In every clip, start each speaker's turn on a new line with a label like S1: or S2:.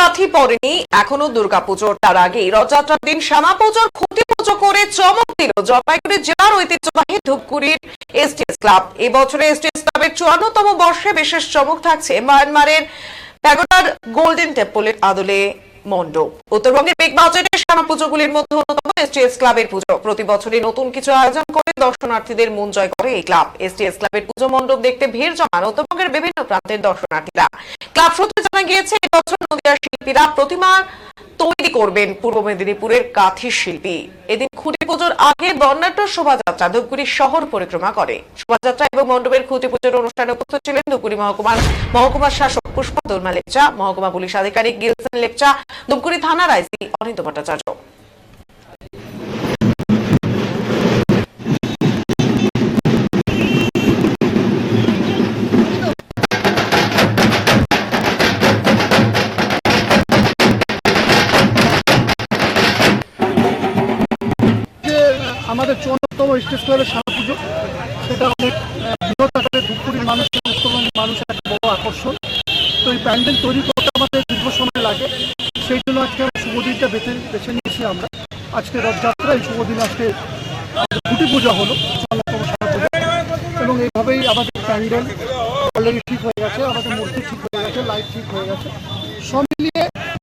S1: কাঠি পড়েনি, এখনও দুর্গাপুজোর। তার আগেই রথযাত্রার দিন শ্যামা পুজোর খুঁটি পুজো করে চমক দিল জলপাইগুড়ি জেলার ঐতিহ্যবাহী ধূপগুড়ির এসটিএস ক্লাব। এবছরে এসটিএস ক্লাবের চুয়ান্নতম বর্ষে বিশেষ চমক থাকছে মায়ানমারের প্যাগোডার গোল্ডেন টেম্পলের আদলে উত্তরবঙ্গের বিগ বাজেটের পুজোগুলির মধ্যে অন্যতম এসটিএস ক্লাবের পুজো। প্রতি বছরই নতুন কিছু আয়োজন করে দর্শনার্থীদের মন জয় করে এই ক্লাব। এসটিএস ক্লাবের পুজো মণ্ডপ দেখতে ভিড় জমান উত্তরবঙ্গের বিভিন্ন প্রান্তের দর্শনার্থীরা। ক্লাব সূত্রে জানা গিয়েছে, এবছর নদিয়ার শিল্পীরা প্রতিমা তৈরি করবেন পূর্ব মেদিনীপুরের কাঁথি শিল্পী। এদিন খুঁটি পুজোর আগে বর্ণাঢ্য শোভাযাত্রা ধুপগুড়ি শহর পরিক্রমা করে। শোভাযাত্রা এবং মণ্ডপের খুঁটি পুজোর অনুষ্ঠানে উপস্থিত ছিলেন ধুপগুড়ি মহকুমার মহকুমার শাসক পুষ্পা দোলমা লেপচা, মহকুমা পুলিশ আধিকারিক গিলসেন লেপচা, ধুপগুড়ি থানার আইসি অনিন্দ ভট্টাচার্য।
S2: আমাদের চুয়ান্নতম স্টেজ ক্লাবের সারা পুজো। সেটা অনেক বৃহৎ আকারে ধূপগুড়ির মানুষের উত্তরবঙ্গের মানুষের একটা বড় আকর্ষণ। তো এই প্যান্ডেল তৈরি করতে আমাদের দীর্ঘ সময় লাগে। সেই জন্য আজকে আমরা শুভদিনটা বেছে বেছে নিয়েছি আমরা। আজকে রথযাত্রা এই শুভদিন আজকে আমাদের খুঁটি পূজা হলো চুয়ান্নতম সারা পুজো। এবং এইভাবেই আমাদের প্যান্ডেল অলরেডি ঠিক হয়ে গেছে আমাদের মূর্তি ঠিক হয়ে গেছে লাইট ঠিক হয়ে গেছে। সব মিলিয়ে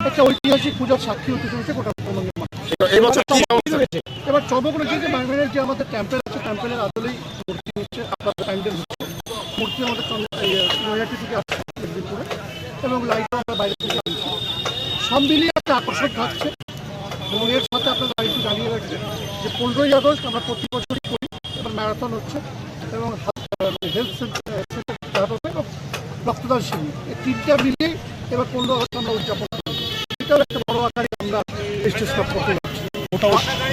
S2: একটা ঐতিহাসিক পূজার সাক্ষী হতে চলেছে গোটা উত্তরবঙ্গের মানুষ এবার চমক রয়েছে বাংলাদেশের যে আমাদের ক্যাম্পেল আছে ক্যাম্পেলের আদলেই মূর্তি হচ্ছে, আপনার প্যান্ডেল হচ্ছে। মূর্তি আমাদের নৈহাটি থেকে আসছে মেদিনীপুরে। এবং লাইট আমরা বাইরে থেকে আনছি। সব মিলিয়ে একটা আকর্ষণ থাকছে। এবং এর সাথে আপনার একটু জানিয়ে রাখছে যে পনেরোই আগস্ট আমরা প্রতি বছরই করি এবার ম্যারাথন হচ্ছে। এবং হেলথ সেন্টার হবে এবং রক্তদান শিবির। এই তিনটা মিলিয়ে এবার পনেরো আগস্ট আমরা উদযাপন করি এটাও একটা বড় আকারে আমরা স্টেজ করতে
S3: গোটা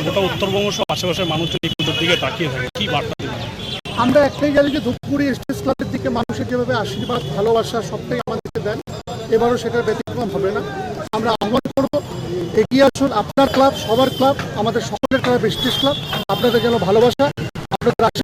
S3: গোটা উত্তরবঙ্গ সহ আশেপাশের মানুষজন এই পুজোর দিকে তাকিয়ে থাকে। কি বার্তা দেবেন
S2: আমরা একটাই জানি যে ধূপগুড়ি স্টেজ ক্লাবের দিকে মানুষের যেভাবে আশীর্বাদ, ভালোবাসা সবটাই আমাদেরকে দেন, এবারও সেটার ব্যতিক্রম হবে না। আমরা আহ্বান করব, এগিয়ে আসুন, আপনার ক্লাব, সবার ক্লাব, আমাদের সকলের ক্লাব, স্টেজ ক্লাব, আপনাদের যেন ভালোবাসা, আপনাদের আশীর্বাদ